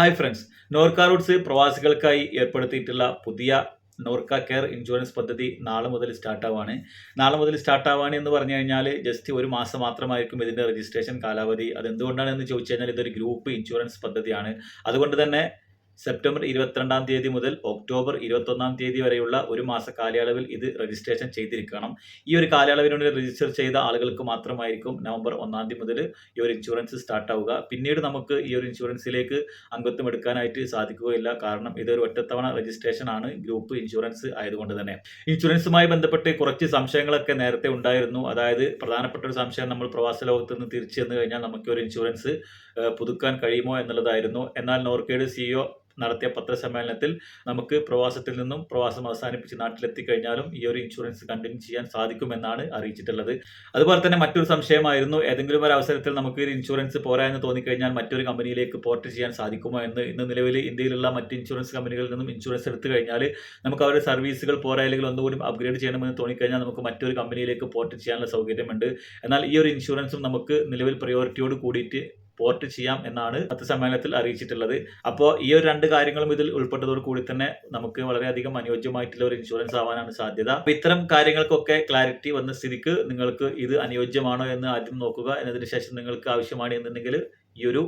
Hi friends. Norka roots പ്രവാസികൾക്കായി ഏർപ്പെടുത്തിയിട്ടുള്ള പുതിയ നോർക്ക കെയർ ഇൻഷുറൻസ് പദ്ധതി നാളെ മുതൽ സ്റ്റാർട്ടാവാണ്. നാളെ മുതൽ സ്റ്റാർട്ടാവാണ് എന്ന് പറഞ്ഞു കഴിഞ്ഞാൽ ജസ്റ്റ് ഒരു മാസം മാത്രമായിരിക്കും ഇതിന്റെ രജിസ്ട്രേഷൻ കാലാവധി. അതെന്തുകൊണ്ടാണ് എന്ന് ചോദിച്ചു കഴിഞ്ഞാൽ ഇതൊരു ഗ്രൂപ്പ് ഇൻഷുറൻസ് പദ്ധതിയാണ്. അതുകൊണ്ട് തന്നെ സെപ്റ്റംബർ ഇരുപത്തിരണ്ടാം തീയതി മുതൽ ഒക്ടോബർ ഇരുപത്തൊന്നാം തീയതി വരെയുള്ള ഒരു മാസ കാലയളവിൽ ഇത് രജിസ്ട്രേഷൻ ചെയ്തിരിക്കണം. ഈ ഒരു കാലയളവിനുള്ളിൽ രജിസ്റ്റർ ചെയ്ത ആളുകൾക്ക് മാത്രമായിരിക്കും നവംബർ ഒന്നാം തീയതി മുതൽ ഈ ഒരു ഇൻഷുറൻസ് സ്റ്റാർട്ട് ആവുക. പിന്നീട് നമുക്ക് ഈ ഒരു ഇൻഷുറൻസിലേക്ക് അംഗത്വം എടുക്കാനായിട്ട് സാധിക്കുകയില്ല. കാരണം ഇതൊരു ഒറ്റത്തവണ രജിസ്ട്രേഷൻ ആണ്. ഗ്രൂപ്പ് ഇൻഷുറൻസ് ആയതുകൊണ്ട് തന്നെ. ഇൻഷുറൻസുമായി ബന്ധപ്പെട്ട് കുറച്ച് സംശയങ്ങളൊക്കെ നേരത്തെ ഉണ്ടായിരുന്നു. അതായത് പ്രധാനപ്പെട്ട ഒരു സംശയം നമ്മൾ പ്രവാസ ലോകത്ത് നിന്ന് തിരിച്ചു കഴിഞ്ഞാൽ നമുക്ക് ഒരു ഇൻഷുറൻസ് പുതുക്കാൻ കഴിയുമോ എന്നുള്ളതായിരുന്നു. എന്നാൽ നോർക്കയുടെ സിഇഒ നടത്തിയ പത്രസമ്മേളനത്തിൽ നമുക്ക് പ്രവാസത്തിൽ നിന്നും പ്രവാസം അവസാനിപ്പിച്ച് നാട്ടിലെത്തി കഴിഞ്ഞാലും ഈ ഒരു ഇൻഷുറൻസ് കണ്ടിന്യൂ ചെയ്യാൻ സാധിക്കുമെന്നാണ് അറിയിച്ചിട്ടുള്ളത്. അതുപോലെ തന്നെ മറ്റൊരു സംശയമായിരുന്നു ഏതെങ്കിലും ഒരു അവസരത്തിൽ നമുക്ക് ഒരു ഇൻഷുറൻസ് പോരാ എന്ന് തോന്നിക്കഴിഞ്ഞാൽ മറ്റൊരു കമ്പനിയിലേക്ക് പോർട്ട് ചെയ്യാൻ സാധിക്കുമോ എന്ന്? ഇന്ന് നിലവിൽ ഇന്ത്യയിലുള്ള മറ്റ് ഇൻഷുറൻസ് കമ്പനികളിൽ നിന്നും ഇൻഷുറൻസ് എടുത്തു കഴിഞ്ഞാൽ നമുക്ക് അവരുടെ സർവീസുകൾ പോരാ അല്ലെങ്കിൽ ഒന്നുകൂടി അപ്ഗ്രേഡ് ചെയ്യണമെന്ന് തോന്നിക്കഴിഞ്ഞാൽ നമുക്ക് മറ്റൊരു കമ്പനിയിലേക്ക് പോർട്ട് ചെയ്യാനുള്ള സൗകര്യമുണ്ട്. എന്നാൽ ഈ ഒരു ഇൻഷുറൻസും നമുക്ക് നിലവിൽ പ്രയോറിറ്റിയോട് കൂടിയിട്ട് പോർട്ട് ചെയ്യാം എന്നാണ് പത്രസമ്മേളനത്തിൽ അറിയിച്ചിട്ടുള്ളത്. അപ്പോൾ ഈ ഒരു രണ്ട് കാര്യങ്ങളും ഇതിൽ ഉൾപ്പെട്ടതോട് കൂടി തന്നെ നമുക്ക് വളരെയധികം അനുയോജ്യമായിട്ടുള്ള ഒരു ഇൻഷുറൻസ് ആവാനാണ് സാധ്യത. അപ്പൊ ഇത്തരം കാര്യങ്ങൾക്കൊക്കെ ക്ലാരിറ്റി വന്ന സ്ഥിതിക്ക് നിങ്ങൾക്ക് ഇത് അനുയോജ്യമാണോ എന്ന് ആദ്യം നോക്കുക. എന്നതിന് ശേഷം നിങ്ങൾക്ക് ആവശ്യമാണ് എന്നുണ്ടെങ്കിൽ ഈ ഒരു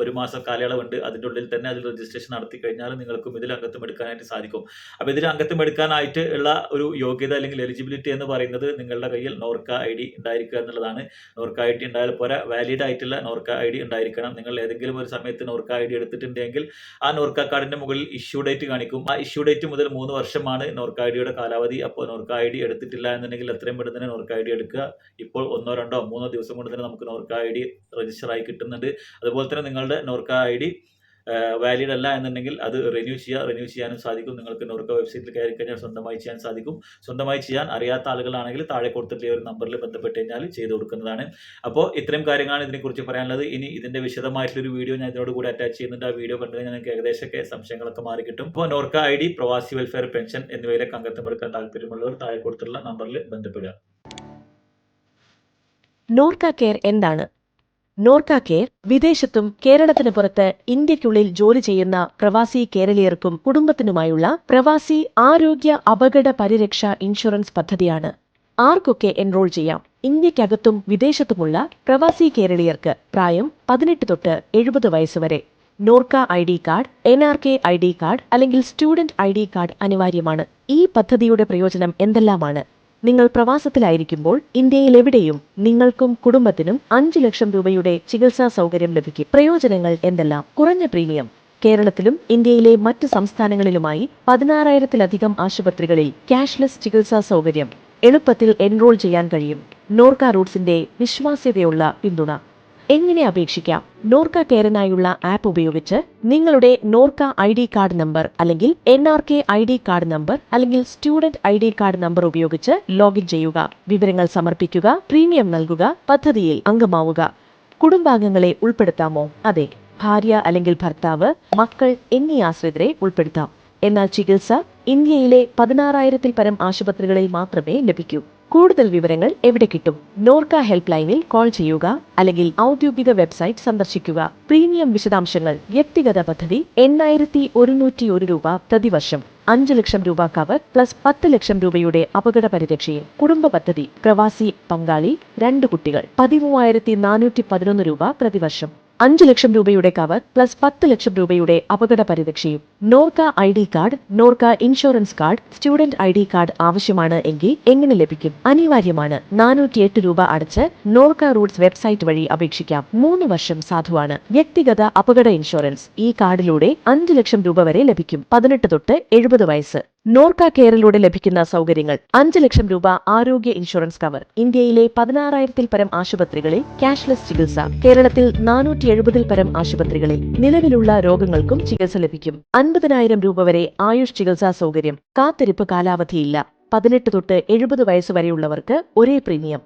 ഒരു മാസം കാലയളവുണ്ട്. അതിന്റെ ഉള്ളിൽ തന്നെ അതിൽ രജിസ്ട്രേഷൻ നടത്തി കഴിഞ്ഞാൽ നിങ്ങൾക്കും ഇതിൽ അംഗത്വം എടുക്കാനായിട്ട് സാധിക്കും. അപ്പോൾ ഇതിൽ അംഗത്വം എടുക്കാനായിട്ട് ഉള്ള ഒരു യോഗ്യത അല്ലെങ്കിൽ എലിജിബിലിറ്റി എന്ന് പറയുന്നത് നിങ്ങളുടെ കയ്യിൽ നോർക്ക ഐ ഡി ഉണ്ടായിരിക്കുക എന്നുള്ളതാണ്. നോർക്ക ഐ ഡി ഉണ്ടായാൽ പോരാ വാലിഡ് ആയിട്ടുള്ള നോർക്ക ഐ ഡി ഉണ്ടായിരിക്കണം. നിങ്ങൾ ഏതെങ്കിലും ഒരു സമയത്ത് നോർക്ക ഐ ഡി എടുത്തിട്ടുണ്ടെങ്കിൽ ആ നോർക്ക കാർഡിന്റെ മുകളിൽ ഇഷ്യൂ ഡേറ്റ് കാണിക്കും. ആ ഇഷ്യൂ ഡേറ്റ് മുതൽ മൂന്ന് വർഷമാണ് നോർക്ക ഐ ഡിയുടെ കാലാവധി. അപ്പോൾ നോർക്ക ഐ ഡി എടുത്തിട്ടില്ല എന്നുണ്ടെങ്കിൽ എത്രയും പെട്ടെന്ന് നോർക്ക ഐ ഡി എടുക്കുക. ഇപ്പോൾ ഒന്നോ രണ്ടോ മൂന്നോ ദിവസം കൊണ്ട് തന്നെ നമുക്ക് നോർക്ക ഐ ഡി രജിസ്റ്റർ ആയി കിട്ടുന്നുണ്ട്. അതുപോലെ തന്നെ നിങ്ങളുടെ നോർക്ക ഐ ഡി വാലിഡ് അല്ല എന്നുണ്ടെങ്കിൽ അത് റിന്യൂ ചെയ്യുക റിന്യൂ ചെയ്യാനും സാധിക്കും. നിങ്ങൾക്ക് നോർക്ക വെബ്സൈറ്റിൽ കയറി കഴിഞ്ഞാൽ സ്വന്തമായി ചെയ്യാൻ സാധിക്കും. സ്വന്തമായി ചെയ്യാൻ അറിയാത്ത ആളുകളാണെങ്കിൽ താഴെ കൊടുത്തിട്ടുള്ള ഒരു നമ്പറിൽ ബന്ധപ്പെട്ട് കഴിഞ്ഞാൽ ചെയ്തു കൊടുക്കുന്നതാണ്. അപ്പോൾ ഇത്രയും കാര്യങ്ങളാണ് ഇതിനെക്കുറിച്ച് പറയാനുള്ളത്. ഇനി ഇതിന്റെ വിശദമായിട്ടുള്ള ഒരു വീഡിയോ ഞാൻ ഇതിനോട് കൂടി അറ്റാച്ച് ചെയ്യുന്നുണ്ട്. ആ വീഡിയോ കണ്ടു കഴിഞ്ഞാൽ നിങ്ങൾക്ക് ഏകദേശമൊക്കെ സംശയങ്ങളൊക്കെ മാറി കിട്ടും. അപ്പോൾ നോർക്ക ഐ ഡി പ്രവാസി വെൽഫെയർ പെൻഷൻ എന്നിവയിലെ അംഗത്വം എടുക്കാൻ താല്പര്യമുള്ളവർ താഴെ കൊടുത്തിട്ടുള്ള നമ്പറിൽ ബന്ധപ്പെടുക. നോർക്ക കെയർ എന്താണ്? നോർക്ക കെയർ വിദേശത്തും കേരളത്തിന് പുറത്ത് ഇന്ത്യക്കുള്ളിൽ ജോലി ചെയ്യുന്ന പ്രവാസി കേരളീയർക്കും കുടുംബത്തിനുമായുള്ള പ്രവാസി ആരോഗ്യ അപകട പരിരക്ഷ ഇൻഷുറൻസ് പദ്ധതിയാണ്. ആർക്കൊക്കെ എൻറോൾ ചെയ്യാം? ഇന്ത്യക്കകത്തും വിദേശത്തുമുള്ള പ്രവാസി കേരളീയർക്ക് പ്രായം പതിനെട്ട് തൊട്ട് എഴുപത് വയസ്സ് വരെ. Norka I D card N R K I D card അല്ലെങ്കിൽ സ്റ്റുഡന്റ് ഐ ഡി കാർഡ് അനിവാര്യമാണ്. ഈ പദ്ധതിയുടെ പ്രയോജനം എന്തെല്ലാമാണ്? നിങ്ങൾ പ്രവാസത്തിലായിരിക്കുമ്പോൾ ഇന്ത്യയിൽ എവിടെയും നിങ്ങൾക്കും കുടുംബത്തിനും അഞ്ചു ലക്ഷം രൂപയുടെ ചികിത്സാ സൗകര്യം ലഭിക്കും. പ്രയോജനങ്ങൾ എന്തെല്ലാം? കുറഞ്ഞ പ്രീമിയം. കേരളത്തിലും ഇന്ത്യയിലെ മറ്റ് സംസ്ഥാനങ്ങളിലുമായി പതിനാറായിരത്തിലധികം ആശുപത്രികളിൽ ക്യാഷ്ലെസ് ചികിത്സാ സൗകര്യം എളുപ്പത്തിൽ എൻറോൾ ചെയ്യാൻ കഴിയും. നോർക്ക റൂട്ട്സിന്റെ വിശ്വാസ്യതയുള്ള പിന്തുണ. എങ്ങനെ അപേക്ഷിക്കാം? നോർക്ക കെയറിനായുള്ള ആപ്പ് ഉപയോഗിച്ച് നിങ്ങളുടെ Norka I D card number അല്ലെങ്കിൽ N R K I D card number അല്ലെങ്കിൽ student I D card number ഉപയോഗിച്ച് ലോഗിൻ ചെയ്യുക വിവരങ്ങൾ സമർപ്പിക്കുക പ്രീമിയം നൽകുക പദ്ധതിയിൽ അംഗമാവുക. കുടുംബാംഗങ്ങളെ ഉൾപ്പെടുത്താമോ? അതെ. ഭാര്യ അല്ലെങ്കിൽ ഭർത്താവ് മക്കൾ എന്നീ ആശ്രിതരെ ഉൾപ്പെടുത്താം. എന്നാൽ ചികിത്സ ഇന്ത്യയിലെ പതിനാറായിരത്തിൽ പരം ആശുപത്രികളിൽ മാത്രമേ ലഭിക്കൂ. കൂടുതൽ വിവരങ്ങൾ എവിടെ കിട്ടും? നോർക്ക ഹെൽപ്പ് ലൈനിൽ കോൾ ചെയ്യുക അല്ലെങ്കിൽ ഔദ്യോഗിക വെബ്സൈറ്റ് സന്ദർശിക്കുക. പ്രീമിയം വിശദാംശങ്ങൾ വ്യക്തിഗത പദ്ധതി എണ്ണായിരത്തി ഒരുന്നൂറ്റി ഒരു രൂപ പ്രതിവർഷം അഞ്ച് ലക്ഷം രൂപ കവർ പ്ലസ് പത്ത് ലക്ഷം രൂപയുടെ അപകട പരിരക്ഷയിൽ. കുടുംബ പദ്ധതി പ്രവാസി പങ്കാളി രണ്ട് കുട്ടികൾ പതിമൂവായിരത്തി നാനൂറ്റി പതിനൊന്ന് രൂപ പ്രതിവർഷം. അഞ്ച് ലക്ഷം രൂപയുടെ കവർ പ്ലസ് പത്ത് ലക്ഷം രൂപയുടെ അപകട പരിരക്ഷയും. Norka I D card Norka insurance card student I D card ആവശ്യമാണ് എങ്കിൽ എങ്ങനെ ലഭിക്കും? അനിവാര്യമാണ്. നാനൂറ്റിയെട്ട് രൂപ അടച്ച് നോർക്ക റൂട്ട്സ് വെബ്സൈറ്റ് വഴി അപേക്ഷിക്കാം. മൂന്ന് വർഷം സാധുവാണ്. വ്യക്തിഗത അപകട ഇൻഷുറൻസ് ഈ കാർഡിലൂടെ അഞ്ച് ലക്ഷം രൂപ വരെ ലഭിക്കും. പതിനെട്ട് തൊട്ട് എഴുപത് വയസ്സ്. നോർക്ക കെയറിലൂടെ ലഭിക്കുന്ന സൗകര്യങ്ങൾ. അഞ്ച് ലക്ഷം രൂപ ആരോഗ്യ ഇൻഷുറൻസ് കവർ. ഇന്ത്യയിലെ പതിനാറായിരത്തിൽ പരം ആശുപത്രികളിൽ ക്യാഷ്ലെസ് ചികിത്സ. കേരളത്തിൽ നാനൂറ്റി എഴുപതിൽ പരം ആശുപത്രികളിൽ നിലവിലുള്ള രോഗങ്ങൾക്കും ചികിത്സ ലഭിക്കും. അൻപതിനായിരം രൂപ വരെ ആയുഷ് ചികിത്സാ സൗകര്യം. കാത്തിരിപ്പ് കാലാവധിയില്ല. പതിനെട്ട് തൊട്ട് എഴുപത് വയസ്സ് വരെയുള്ളവർക്ക് ഒരേ പ്രീമിയം.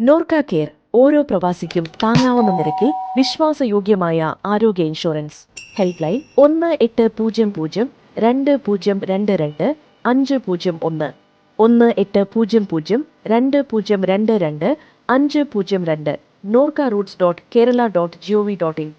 നോർക്ക കെയർ. ഓരോ പ്രവാസിക്കും താങ്ങാവുന്ന നിരക്കിൽ വിശ്വാസയോഗ്യമായ ആരോഗ്യ ഇൻഷുറൻസ്. ഹെൽപ്പ് ലൈൻ ഒന്ന് എട്ട് പൂജ്യം പൂജ്യം രണ്ട് പൂജ്യം രണ്ട് രണ്ട് അഞ്ച് പൂജ്യം ഒന്ന്. ഒന്ന് എട്ട് പൂജ്യം പൂജ്യം രണ്ട് പൂജ്യം രണ്ട് രണ്ട് അഞ്ച് പൂജ്യം രണ്ട് NORKA Roots dot Kerala dot G O V dot in